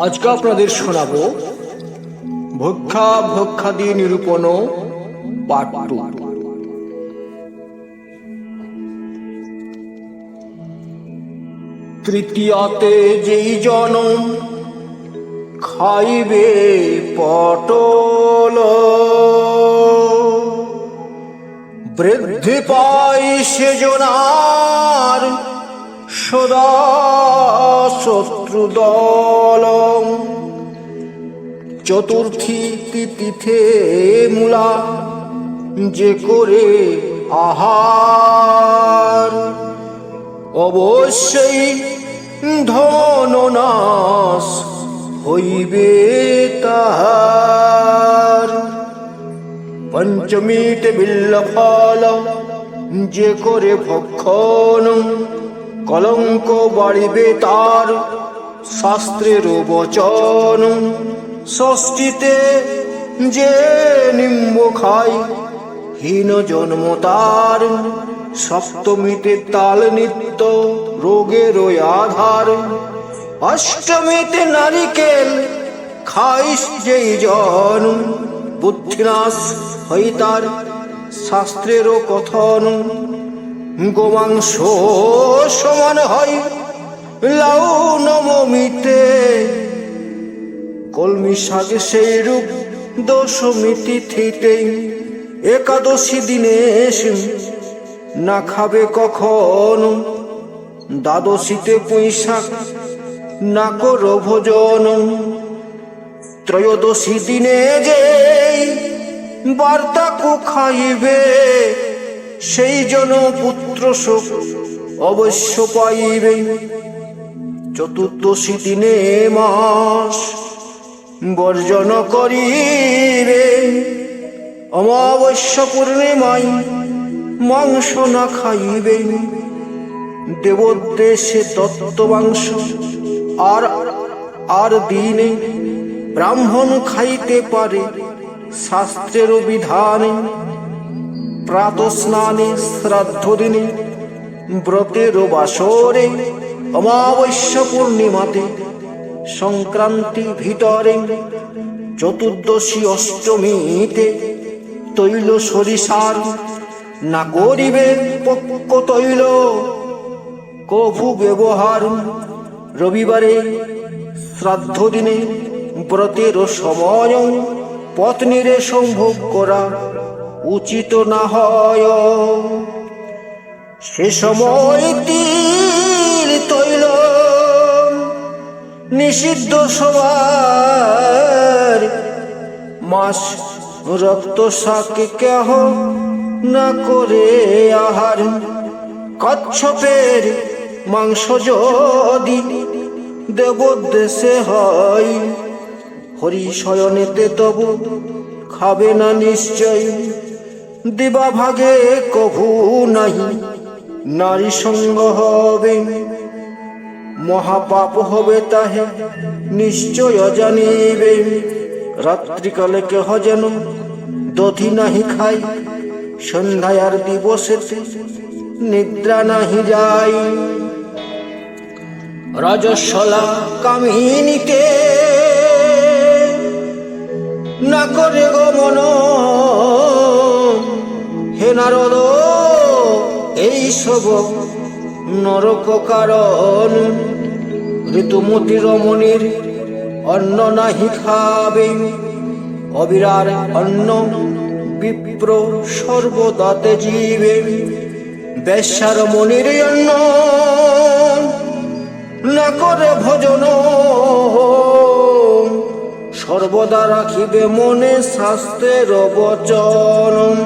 আজকে আপনাদের শোনাব ভক্ষা ভক্ষাদি নিরূপণ তৃতীয়তে যেই জন খাইবে পটল। বৃদ্ধি পাই সেজনার সদা শত্রু দল চতুর্থী তিথিতে মূলা যে করে আহার, অবশ্যই ধননাশ হইবে তাহার। পঞ্চমীতে বিল্ল ফল যে করে ভক্ষণ, কলঙ্ক বাড়িবে তার শাস্ত্রের বচন। ষষ্ঠীতে যে নিম্ব খায়, হীন জন্ম তার, সপ্তমীতে তাল নিত্য, রোগের আধার। অষ্টমীতে নারিকেল খাইস যেই জন, বুদ্ধিনাশ হই তার শাস্ত্রেরও কথন। গোমাংস সমান হয়, লাউ নবমীতে কলমি শাক সেই রূপ দশমী তিথিতে একাদশী দিনে এসে না খাবে কখন? দ্বাদশীতে পুঁইশাক না করো ভোজন। ত্রয়োদশী দিনে যে বার্তাকু খাইবে, সেই জন পুত্র শোক অবশ্য পাইবে। চতুর্দশী দিনে মাস বর্জন করিবে। অমাবস্য পূর্ণিমায় মাংস না খাইবে। দেবোদ্দেশে দত্ত মাংস, আর আর দিনে ব্রাহ্মণ খাইতে পারে শাস্ত্রের বিধানে। প্রাত স্নানে শ্রাদ্ধ দিনে, ব্রতের বাসরে অমাবস্য পূর্ণিমাতে সংক্রান্তি ভিতরে চতুর্দশী অষ্টমীতে তৈল সরিষার না করিবে পক্ক তৈল? কভু ব্যবহার রবিবারে শ্রাদ্ধ দিনে ব্রতের সময় পত্নীরে সম্ভোগ করা উচিত না হয়। সে সময় নিষিদ্ধ সবার। মাস রক্ত শাকে কেহ না করে আহার। কচ্ছপের মাংস যদি দেবদেশে হয় হরি শয়নেতে তবু খাবে না নিশ্চয়। দিবা ভাগে কভু নাই নারী সঙ্গ হবে। মহাপাপ হবে তাহে নিশ্চয় জানিবে। রাত্রিকালে কেহ যেন দধি নাহি খাই সন্ধ্যায় আর দিবসেতে নিদ্রা নাহি যাই রজস্বলা কামিনীতে না করে গমন হে নারদ, এই সব নরক কারণ ঋতুমতি রমণীর অন্ন নাহি খাবে। অবিরার অন্ন বিপ্র সর্বদাতে জীবে। বেশ্যার মনির অন্ন না করে ভজন। সর্বদা রাখিবে মনে শাস্ত্রের বচন।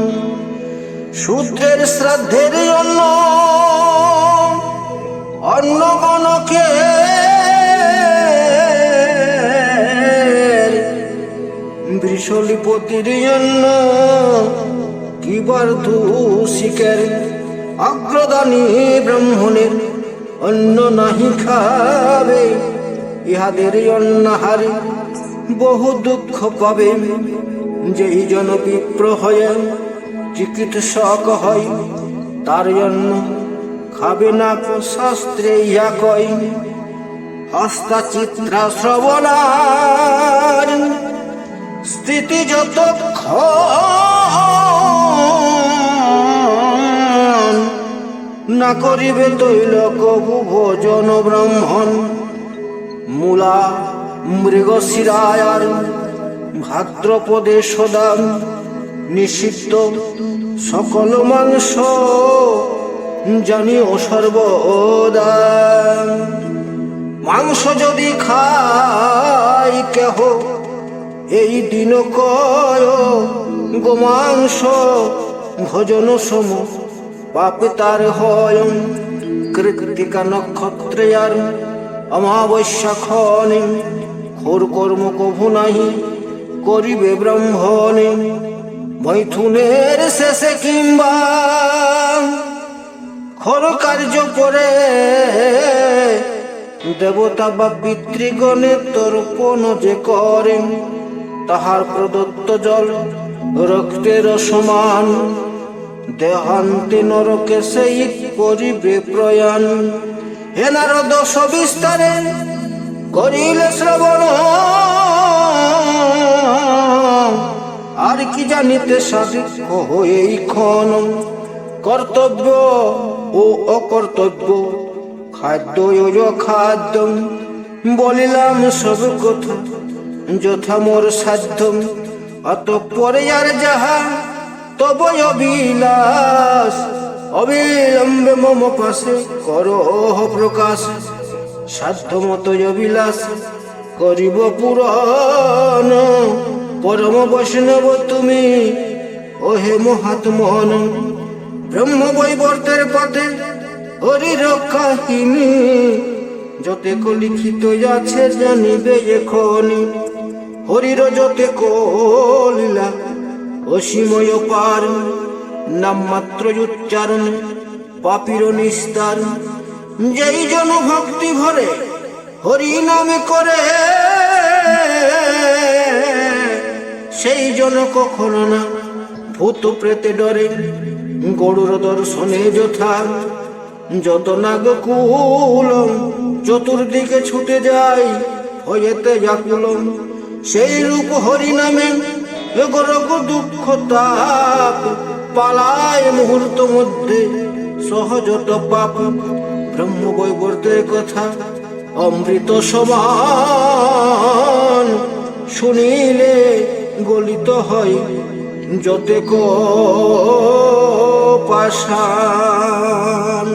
শূদ্রের শ্রাদ্ধের অন্ন অন্ন গণকে বৃষলিপতির জন্য কিবার দূষিকের অগ্রদানী ব্রাহ্মণের অন্ন নাহি খাবে? ইহাদের অন্নাহারে বহু দুঃখ পাবে। যেই জন বিপ্র হয়ে চিকিৎসক হয়, তার জন্য খাবে না শাস্ত্রে ইয়া কয় হস্তা চিত্রা শ্রবণার স্থিতি যতক্ষণ না করিবে তৈল কবু ভোজন ব্রাহ্মণ, মূলা মৃগ শিরায়ার ভাদ্রপদে সদাম নিষিদ্ধ সকল মাংস জানিও সর্বদা। মাংস যদি খাই কেহ, এই দিন কয় গোমাংস ভোজন সম, পাপ তার হয় কৃতিকা নক্ষত্রে আর অমাবস্যা খনে খোর কর্ম কভু নাহি, করিবে ব্রহ্মণে, মৈথুনের শেষে কিংবা খর কার্য করে। দেবতা বা পিতৃগণে তর্পণ যে করে তাহার প্রদত্ত জল রক্তের সমান। দেহান্তে নরকে সেই করিবে প্রয়াণ। হেনার দোষ বিস্তারে করিলে শ্রবণ। আর কি জানিতে সাধিক ক্ষণ? কর্তব্য ও অকর্তব্য, খাদ্য খাদ্য বলিলাম, সব কথা যথা মোর সাধ্য অতঃপরে আর যাহা তব অবিলাস অবিলম্বে মম পাশে করো প্রকাশ। সাধ্য মতো অবিলাস করিব পুরন পরম বৈষ্ণব তুমি, ওহে মহাত্মন। ব্রহ্ম বৈবর্তের পথে হরির কাহিনী যতেক লিখিত আছে জানিবে এখনি। হরির যতে কলিলা অসীময় পার নাম মাত্র উচ্চারণ, পাপির নিস্তার। যেই জন ভক্তি ভরে হরি নামে করে, সেই জন কখনো না ভূত প্রেতে ডরে। গরুর দর্শনে যথা, যত নাগ কুল চতুর্দিকে ছুটে যায় হয়েতে যাকুলম সেই রূপ হরি নামে গরগ দুঃখ তাপ, পালায় মুহূর্ত মধ্যে সহজত পাপ ব্রহ্ম বৈবর্তের কথা অমৃত সমান, শুনিলে গলিত হয় যতে কো পাষাণ